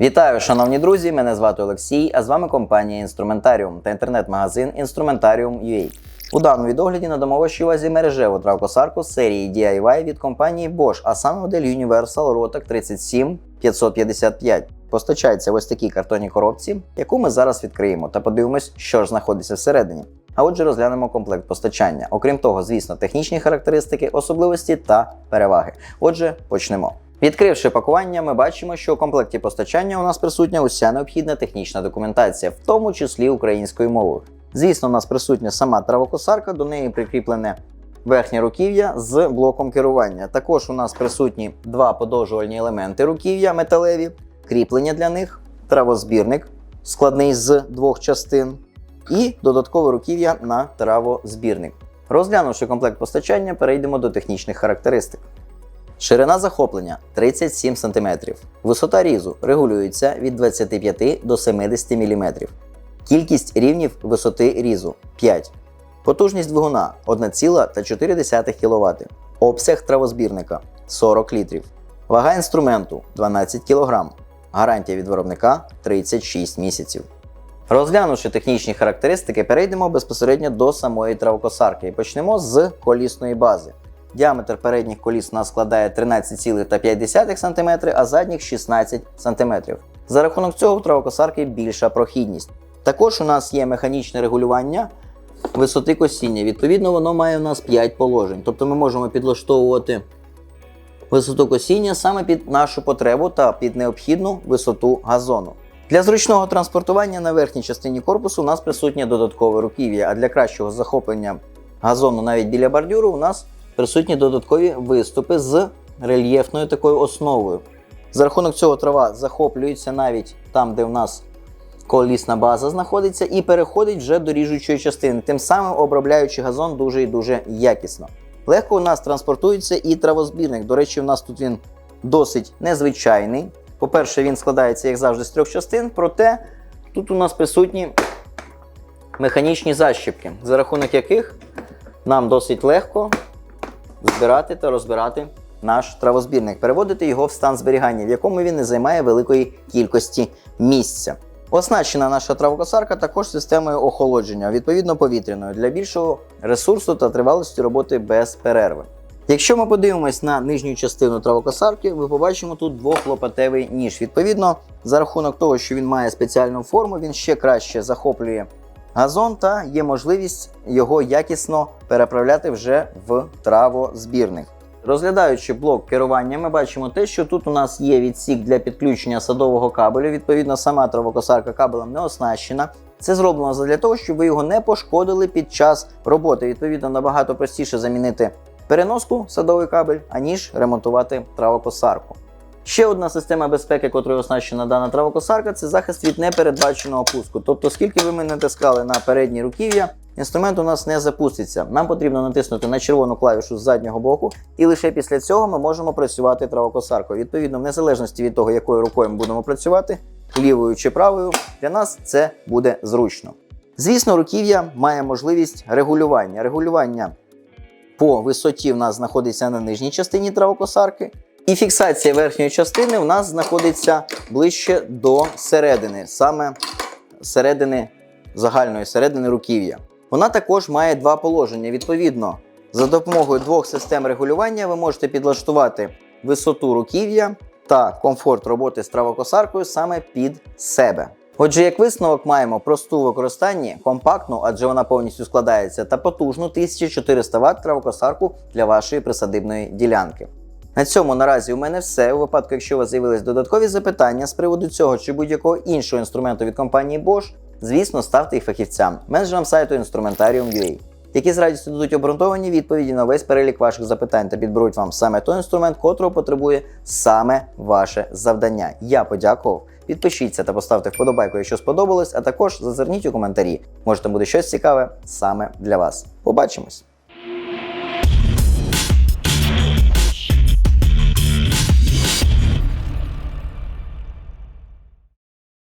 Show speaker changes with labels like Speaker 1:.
Speaker 1: Вітаю, шановні друзі! Мене звати Олексій, а з вами компанія Інструментаріум та інтернет-магазин Instrumentarium.ua. У даному відогляді надамо вашій увазі мережеву травкосарку серії DIY від компанії Bosch, а саме модель Universal Rotac 37555. Постачається ось такій картонній коробці, яку ми зараз відкриємо та подивимось, що ж знаходиться всередині. А отже, розглянемо комплект постачання. Окрім того, звісно, технічні характеристики, особливості та переваги. Отже, почнемо. Відкривши пакування, ми бачимо, що у комплекті постачання у нас присутня уся необхідна технічна документація, в тому числі українською мовою. Звісно, у нас присутня сама травокосарка, до неї прикріплене верхнє руків'я з блоком керування. Також у нас присутні два подовжувальні елементи руків'я металеві, кріплення для них, травозбірник складний з двох частин, і додаткове руків'я на травозбірник. Розглянувши комплект постачання, перейдемо до технічних характеристик. Ширина захоплення 37 см. Висота різу регулюється від 25 до 70 мм. Кількість рівнів висоти різу 5. Потужність двигуна 1,4 кВт. Обсяг травозбірника 40 літрів. Вага інструменту 12 кг. Гарантія від виробника 36 місяців. Розглянувши технічні характеристики, перейдемо безпосередньо до самої травокосарки і почнемо з колісної бази. Діаметр передніх коліс у нас складає 13,5 см, а задніх 16 см. За рахунок цього у травокосарки більша прохідність. Також у нас є механічне регулювання висоти косіння. Відповідно, воно має у нас 5 положень. Тобто ми можемо підлаштовувати висоту косіння саме під нашу потребу та під необхідну висоту газону. Для зручного транспортування на верхній частині корпусу у нас присутнє додаткове руків'я, а для кращого захоплення газону навіть біля бордюру у нас присутні додаткові виступи з рельєфною такою основою. За рахунок цього трава захоплюється навіть там, де в нас колісна база знаходиться, і переходить вже до ріжучої частини, тим самим обробляючи газон дуже і дуже якісно. Легко у нас транспортується і травозбірник. До речі, у нас тут він досить незвичайний. По-перше, він складається, як завжди, з трьох частин, проте тут у нас присутні механічні защіпки, за рахунок яких нам досить легко збирати та розбирати наш травозбірник, переводити його в стан зберігання, в якому він не займає великої кількості місця. Оснащена наша травокосарка також системою охолодження, відповідно повітряною, для більшого ресурсу та тривалості роботи без перерви. Якщо ми подивимось на нижню частину травокосарки, ви побачимо тут двохлопатевий ніж. Відповідно, за рахунок того, що він має спеціальну форму, він ще краще захоплює газон та є можливість його якісно переправляти вже в травозбірник. Розглядаючи блок керування, ми бачимо те, що тут у нас є відсік для підключення садового кабелю. Відповідно, сама травокосарка кабелем не оснащена. Це зроблено для того, щоб ви його не пошкодили під час роботи. Відповідно, набагато простіше замінити переноску садовий кабель, аніж ремонтувати травокосарку. Ще одна система безпеки, котрою оснащена дана травокосарка, це захист від непередбаченого пуску. Тобто, скільки ви ми натискали на передні руків'я, інструмент у нас не запуститься. Нам потрібно натиснути на червону клавішу з заднього боку, і лише після цього ми можемо працювати травокосаркою. Відповідно, в незалежності від того, якою рукою ми будемо працювати, лівою чи правою, для нас це буде зручно. Звісно, руків'я має можливість регулювання. Регулювання по висоті в нас знаходиться на нижній частині травокосарки. І фіксація верхньої частини в нас знаходиться ближче до середини, саме середини загальної середини руків'я. Вона також має два положення. Відповідно, за допомогою двох систем регулювання ви можете підлаштувати висоту руків'я та комфорт роботи з травокосаркою саме під себе. Отже, як висновок маємо просту в використанні, компактну, адже вона повністю складається, та потужну 1400 Вт травокосарку для вашої присадибної ділянки. На цьому наразі у мене все. У випадку, якщо у вас з'явились додаткові запитання з приводу цього чи будь-якого іншого інструменту від компанії Bosch, звісно, ставте їх фахівцям, менеджерам сайту Instrumentarium.ua, які з радістю дадуть обґрунтовані відповіді на весь перелік ваших запитань та підберуть вам саме той інструмент, котрого потребує саме ваше завдання. Я подякував. Підпишіться та поставте вподобайку, якщо сподобалось, а також зазирніть у коментарі. Може там буде щось цікаве саме для вас. Побачимось!